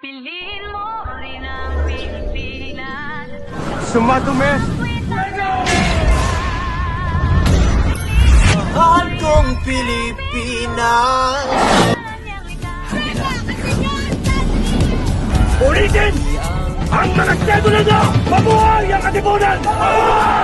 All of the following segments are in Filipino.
Piliin mo rin ang Pilipinas. Sumadumi! Mahal kong Pilipinas Ulitin! Ang mga sedulado! Mabuhay ang katipunan! Mabuhay!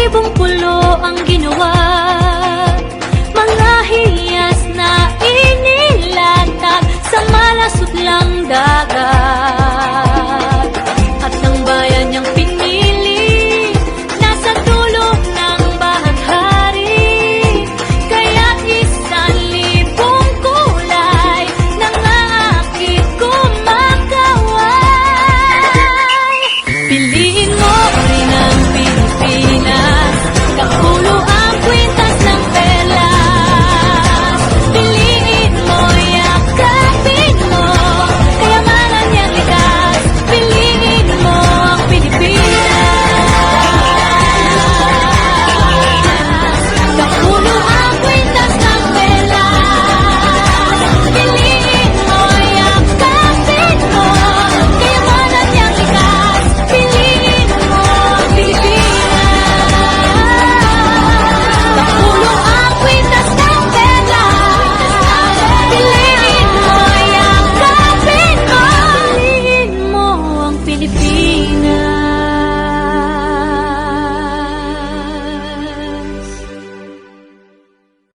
libong pulo